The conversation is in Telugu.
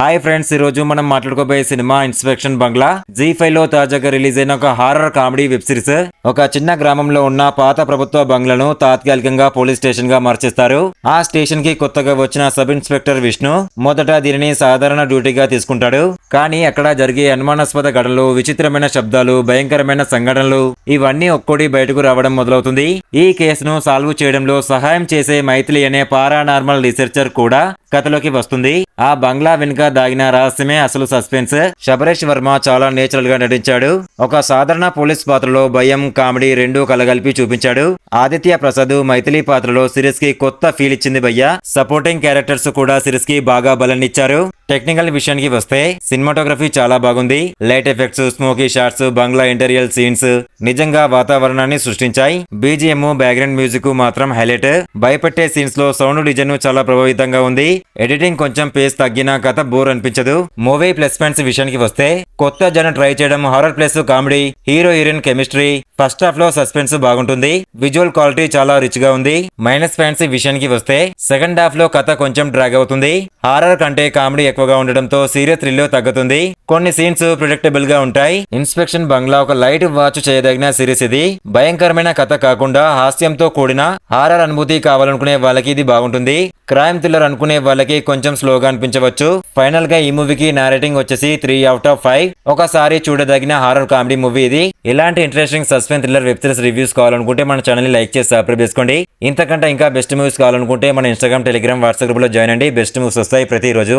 హాయ్ ఫ్రెండ్స్ ఈ రోజు మనం మాట్లాడుకోబోయే సినిమా ఇన్స్పెక్షన్ బంగ్లా. జీ ఫైవ్లో తాజాగా రిలీజ్ అయిన ఒక హారర్ కామెడీ వెబ్ సిరీస్. ఒక చిన్న గ్రామంలో ఉన్న పాత ప్రభుత్వ బంగ్లను తాత్కాలికంగా పోలీస్ స్టేషన్గా మార్చేస్తారు. ఆ స్టేషన్కి కొత్తగా వచ్చిన సబ్ ఇన్స్పెక్టర్ విష్ణు మొదట దీనిని సాధారణ డ్యూటీగా తీసుకుంటాడు. కానీ అక్కడ జరిగే అనుమానాస్పద ఘటనలు విచిత్రమైన శబ్దాలు భయంకరమైన సంఘటనలు ఇవన్నీ ఒక్కోటి బయటకు రావడం మొదలవుతుంది. ఈ కేసును సాల్వ్ చేయడంలో సహాయం చేసే మైథిలి అనే పారానార్మల్ రీసెర్చర్ కూడా కథలోకి వస్తుంది. ఆ బంగ్లా వెనుక దాగిన రహస్యమే అసలు సస్పెన్స్. శబరేష్ వర్మ చాలా నేచురల్గా నటించాడు. ఒక సాధారణ పోలీస్ పాత్రలో భయం కామెడీ రెండూ కలగలిపి చూపించాడు. ఆదిత్య ప్రసాద్ మైథిలి పాత్రలో సిరీస్కి కొత్త ఫీల్ ఇచ్చింది భయ్య. సపోర్టింగ్ క్యారెక్టర్స్ కూడా సిరీస్కి బాగా బలనిచ్చారు టెక్నికల్ విషయానికి వస్తే సినిమాటోగ్రఫీ చాలా బాగుంది. Light effects smoky shots bungalow interior scenes నిజంగా వాతావరణాన్ని సృష్టించాయి. బీజిఎం బ్యాక్గ్రౌండ్ మ్యూజిక్ మాత్రం హైలైట్ భయపెట్టే సీన్స్లో సౌండ్ డిజైన్ చాలా ప్రభావితంగా ఉంది. ఎడిటింగ్ కొంచెం పేస్ తగ్గినా కథ బోర్ అనిపించదు. మూవీ ప్లస్ పాయింట్స్ విషయానికి వస్తే కొత్త జన ట్రై చేయడం horror plus comedy hero heroine chemistry first హాఫ్లో సస్పెన్స్ బాగుంటుంది. విజువల్ క్వాలిటీ చాలా రిచ్గా ఉంది. మైనస్ పాయింట్స్ విషయానికి వస్తే సెకండ్ హాఫ్లో కథ కొంచెం డ్రాగ్ అవుతుంది. హారర్ కంటే కామెడీ ఎక్కువగా ఉండడంతో సీరియస్ థ్రిల్ తగ్గుతుంది. కొన్ని సీన్స్ ప్రిడిక్టబుల్గా ఉంటాయి. ఇన్స్పెక్షన్ బంగ్లా ఒక లైట్ వాచ్ చేయదగిన సిరీస్ ఇది. భయంకరమైన కథ కాకుండా హాస్యంతో కూడిన హారర్ అనుభూతి కావాలనుకునే వాళ్ళకి ఇది బాగుంటుంది. క్రైమ్ థ్రిల్లర్ అనుకునే వాళ్ళకి కొంచెం స్లోగా అనిపించవచ్చు. ఫైనల్గా ఈ మూవీకి నారేటింగ్ వచ్చేసి త్రీ అవుట్ ఆఫ్ ఫైవ్ ఒకసారి చూడదగిన హారర్ కామెడీ మూవీ ఇది. ఇలాంటి interesting suspense thriller web series reviews కావాలనుకుంటే మన ఛానల్ని లైక్ చేసి సబ్స్క్రైబ్ చేసుకోండి. ఇంతకంటే ఇంకా బెస్ట్ మూవీస్ కావాలనుకుంటే మన ఇన్స్టాగ్రామ్ టెలిగ్రామ్ వాట్సాప్ గ్రూప్లో జాయిన్ అండి. బెస్ట్ మూవీస్ వస్తాయి ప్రతిరోజు.